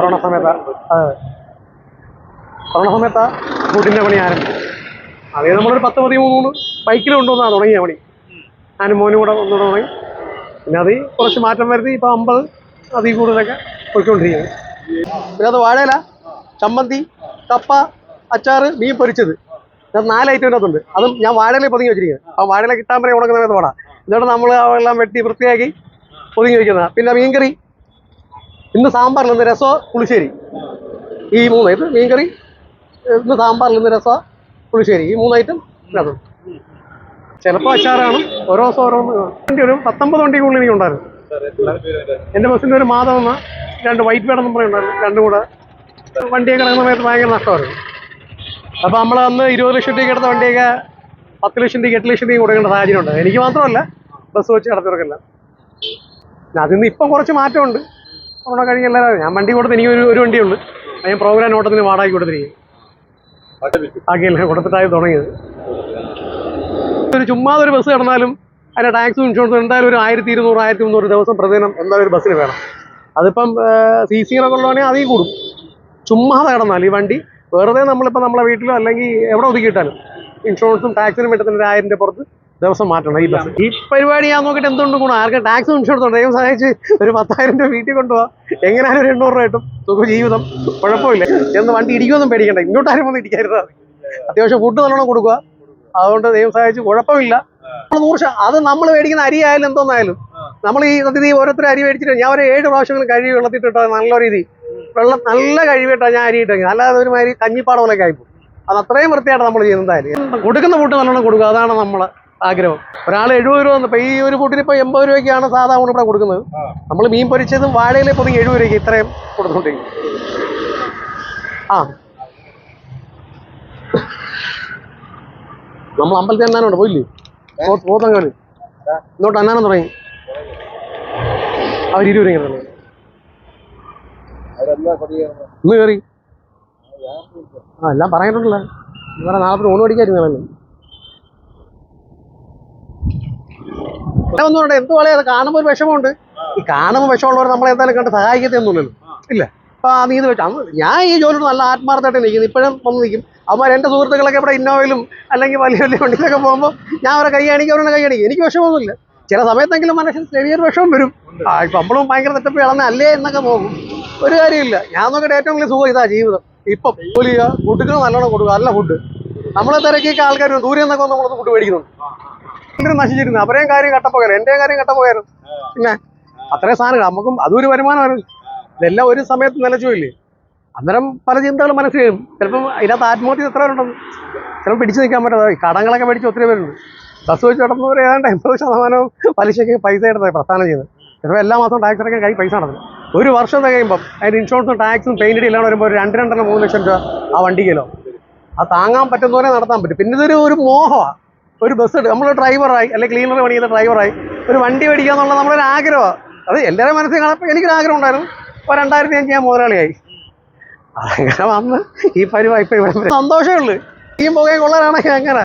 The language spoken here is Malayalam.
കൊറോണ സമയത്ത്. അതെ. കൊറോണ സമയത്ത് ഫുഡിന്റെ പണി ആരംഭിച്ചു. അതേ നമ്മളൊരു പത്ത് പതിമൂന്ന് ബൈക്കിൽ കൊണ്ടുവന്നാണ് തുടങ്ങിയ പണി. ഞാനും മോനും കൂടെ വന്നു തുടങ്ങി. പിന്നെ അത് കുറച്ച് മാറ്റം വരുത്തി ഇപ്പോൾ അമ്പത് അതിൽ കൂടുതലൊക്കെ പോയിക്കൊണ്ടിരിക്കുന്നത് പിന്നെ അത് വാഴയില ചമ്മന്തി കപ്പ അച്ചാറ് മീൻ പൊരിച്ചത്. ഞാൻ നാല് ഐറ്റം ഇതിനകത്തുണ്ട്. അതും ഞാൻ വാഴയില പൊതിഞ്ഞ് വെച്ചിരിക്കുന്നത്. ആ വാഴയില കിട്ടാൻ പറയാൻ ഉണക്കുന്ന പാടാ? എന്നിട്ട് നമ്മൾ എല്ലാം വെട്ടി വൃത്തിയാക്കി പൊതിഞ്ഞ് വെക്കുന്നതാണ് പിന്നെ മീൻകറി ഇന്ന് സാമ്പാറിൽ ഇന്ന് രസോ പുളിശ്ശേരി. ഈ മൂന്ന് ഇത് മീൻകറി ഇന്ന് സാമ്പാറിൽ ഇന്ന് രസോ പുളിശ്ശേരി. ഈ മൂന്ന് ഐറ്റം രസം ചിലപ്പോൾ അച്ചാറാണ് ഓരോ ദിവസം ഓരോന്ന് വണ്ടി ഒരു പത്തൊമ്പത് വണ്ടി കൂടുതൽ എനിക്കുണ്ടായിരുന്നു. എന്റെ ബസ്സിന്റെ ഒരു മാതം എന്ന രണ്ട് വൈറ്റ് വേണം നമ്പർ ഉണ്ടായിരുന്നു രണ്ടും കൂടെ. വണ്ടിയൊക്കെ കിടക്കുന്ന സമയത്ത് ഭയങ്കര നഷ്ടമായിരുന്നു. അപ്പോൾ നമ്മൾ അന്ന് ഇരുപത് ലക്ഷം രൂപയ്ക്ക് എടുത്ത വണ്ടിയൊക്കെ പത്ത് ലക്ഷം രൂപയ്ക്ക് എട്ട് ലക്ഷം രൂപയും കൊടുക്കേണ്ട സാഹചര്യം ഉണ്ട് എനിക്ക് മാത്രമല്ല ബസ് വെച്ച് നടത്തിയവർക്കെല്ലാം. അതിൽ നിന്ന് ഇപ്പം കുറച്ച് മാറ്റമുണ്ട്. അവിടെ കഴിഞ്ഞ എല്ലാവരും ഞാൻ വണ്ടി കൊടുത്ത് എനിക്ക് ഒരു ഒരു വണ്ടിയുണ്ട്. ഞാൻ പ്രോഗ്രാം ഓട്ടത്തിന് വാടകയ്ക്ക് കൊടുത്തിരിക്കും ആക്കിയല്ലേ കൊടുത്തിട്ടായി തുടങ്ങിയത്. ഒരു ചുമ്മാതെ ഒരു ബസ് കിടന്നാലും അതിന്റെ ടാക്സും ഇൻഷുറൻസും എന്തായാലും ഒരു ആയിരത്തി ഇരുന്നൂറ് ആയിരത്തി മുന്നൂറ് ദിവസം പ്രതിദിനം എന്തായാലും ഒരു ബസ്സിന് വേണം. അതിപ്പം സി സിയിലൊക്കെ ഉള്ളതാണെങ്കിൽ അതീ കൂടും. ചുമ്മാതെ കിടന്നാൽ ഈ വണ്ടി വെറുതെ നമ്മളിപ്പോൾ നമ്മളെ വീട്ടിലോ അല്ലെങ്കിൽ എവിടെ ഒതുക്കിയിട്ടാലും ഇൻഷുറൻസും ടാക്സിനും വേണ്ടത്തിന്റെ ഒരു ആയിരം പുറത്ത് ദിവസം മാറ്റണം. ഈ ബസ് ഈ പരിപാടി ഞാൻ നോക്കിയിട്ട് എന്തുകൊണ്ട് ഗുണം? ആർക്കും ടാക്സ് ഇൻഷുറൻസ് ഉണ്ട്? ദൈവം സഹായിച്ച് ഒരു പത്തായിരം രൂപ വീട്ടിൽ കൊണ്ടുപോകാം എങ്ങനെയാലും ഒരു എണ്ണൂറ് രൂപ കിട്ടും. സുഖ ജീവിതം. കുഴപ്പമില്ല. എന്ന് വണ്ടി ഇടിക്കുമെന്നും പേടിക്കണ്ട. ഇങ്ങോട്ടാരും ഒന്നും ഇടിക്കരുത്. അത്യാവശ്യം ഫുഡ് നല്ലോണം കൊടുക്കുക. അതുകൊണ്ട് ദൈവം സഹായിച്ച് കുഴപ്പമില്ല. നൂറ് അത് നമ്മൾ മേടിക്കുന്ന അരി ആയാലും എന്തോന്നായാലും. നമ്മൾ ഈ സത്യത്തിൽ ഈ ഓരോരുത്തർ അരി മേടിച്ചിട്ട് ഞാൻ ഒരു ഏഴ് പ്രാവശ്യങ്ങൾ കഴുകി വെള്ളത്തിട്ടിട്ടോ നല്ല രീതി. വെള്ളം നല്ല കഴിവിട്ടാണ് ഞാൻ അരി ഇട്ടെങ്കിൽ അല്ലാതെ ഒരുമാതിരി കഞ്ഞിപ്പാട പോലെയൊക്കെ ആയിപ്പോ അത് അത്രയും വൃത്തിയായിട്ട് നമ്മൾ ചെയ്യുന്നതായാലും കൊടുക്കുന്ന ഫുഡ് നല്ലോണം കൊടുക്കുക. അതാണ് നമ്മളെ ആഗ്രഹം. ഒരാൾ എഴുപത് രൂപ ഇപ്പൊ ഈ ഒരു കൂട്ടിന് ഇപ്പൊ എൺപത് രൂപയ്ക്കാണ് സാധാ ഇവിടെ കൊടുക്കുന്നത്. നമ്മൾ മീൻ പൊരിച്ചതും വാഴയിലെ പൊതുങ്ങി എഴുപത് രൂപയ്ക്ക് ഇത്രയും കൊടുത്തോണ്ടിരിക്കും ആ. നമ്മൾ അമ്പലത്തിൽ അന്നാനുണ്ട്? പോയില്ലേ? പോത്തങ്കൽ ഇന്നോട്ട് അന്നാനം തുടങ്ങി. അവർ ഇരുപത് രൂപ തന്നെ ഇന്ന് കയറി. ആ എല്ലാം പറഞ്ഞിട്ടുണ്ടല്ലോ. ഇന്നലെ നാളെ ഊണ് പഠിക്കാതിരുന്നല്ലോ ഒന്നുകൊണ്ട് എന്ത് അത് കാണുമ്പോൾ ഒരു വിഷമമുണ്ട്? ഈ കാണുമ്പോൾ വിഷമുള്ളവർ നമ്മളെ എന്തായാലും കണ്ട് സഹായിക്കത്തൊന്നുമില്ലല്ലോ ഇല്ല. അപ്പൊ ആ നീ ഇത് വെച്ചാൽ ഞാൻ ഈ ജോലിയോട് നല്ല ആത്മാർത്ഥമായിട്ട് നിൽക്കുന്നു ഇപ്പോഴും വന്ന് നിൽക്കും. അവന്മാർ എന്റെ സുഹൃത്തുക്കളൊക്കെ ഇവിടെ ഇന്നോവയിലും അല്ലെങ്കിൽ വലിയ വലിയ വണ്ടിയിലൊക്കെ പോകുമ്പോൾ ഞാൻ അവരെ കൈ കാണിക്കും അവരുടെ കൈ കാണിക്കും. എനിക്ക് വിഷമമൊന്നുമില്ല. ചില സമയത്തെങ്കിലും മനുഷ്യൻ ചെറിയൊരു വിഷമം വരും. ആ ഇപ്പം നമ്മളും ഭയങ്കര തെറ്റപ്പ് ഇളന്ന അല്ലേ എന്നൊക്കെ പോകും. ഒരു കാര്യമില്ല. ഞാൻ നോക്കിയിട്ട് ഏറ്റവും വലിയ സുഖം ഇതാ ജീവിതം. ഇപ്പം ജോലി ചെയ്യുക ഫുഡുകൾ നല്ലോണം കൊടുക്കുക നല്ല ഫുഡ്. നമ്മളെ തിരക്കിയൊക്കെ ആൾക്കാർ ദൂരെ നിന്നൊക്കെ നമ്മളൊന്ന് ഫുഡ് മേടിക്കുന്നുണ്ട്. നശിച്ചിരുന്നു. അവരെയും കാര്യം കട്ടപ്പോകാൻ എന്റെയും കാര്യം കട്ടപ്പോയാലും പിന്നെ അത്രയും സാധനങ്ങൾ. നമുക്കും അതൊരു വരുമാനമാണ്. ഇതെല്ലാം ഒരു സമയത്ത് നിലച്ചുപോയില്ലേ? അന്നേരം പല ചിന്തകളും മനസ്സിൽ വരും. ചിലപ്പം ഇതിനകത്ത് ആത്മഹത്യ എത്ര പേരുണ്ടെന്ന്. ചിലപ്പോൾ പിടിച്ചു നിൽക്കാൻ പറ്റാതെ. കടങ്ങളൊക്കെ മേടിച്ച് ഒത്തിരി പേരുണ്ട്. ബസ് വെച്ച് നടന്നവർ ഏതാണ്ട് എൺപത് ശതമാനവും പലിശയ്ക്ക് പൈസ എടുത്തത് പ്രസ്ഥാനം ചെയ്ത് ചിലപ്പോൾ എല്ലാ മാസവും ടാക്സ് അടക്കാൻ കൈ പൈസ നടന്നു ഒരു വർഷം കഴിയുമ്പം അതിന് ഇൻഷുറൻസും ടാക്സും പെയിന്റ് ഇല്ലാണ്ട് വരുമ്പോൾ ഒരു രണ്ട് രണ്ടര മൂന്ന് ലക്ഷം രൂപ ആ വണ്ടിക്കല്ലോ അത് താങ്ങാൻ പറ്റുന്നവരെ നടത്താൻ പറ്റും. പിന്നെ ഇതൊരു ഒരു മോഹമാണ് ഒരു ബസ് നമ്മൾ ഡ്രൈവറായി അല്ലെങ്കിൽ ക്ലീനർ പണി ചെയ്യുന്ന ഡ്രൈവറായി ഒരു വണ്ടി മേടിക്കുക എന്നുള്ള നമ്മുടെ ഒരു ആഗ്രഹമാണ് അത് എല്ലാവരും മനസ്സിൽ കാണാൻ എനിക്കൊരു ആഗ്രഹം ഉണ്ടായിരുന്നു. ഇപ്പോൾ രണ്ടായിരത്തി അഞ്ച് ഞാൻ മുതലാളിയായി. അങ്ങനെ വന്ന് ഈ ഇപ്പം ഇവിടെ സന്തോഷമേ ഉള്ളൂ. ഈ പുകയും കൊള്ളാനാണെങ്കിൽ അങ്ങനെ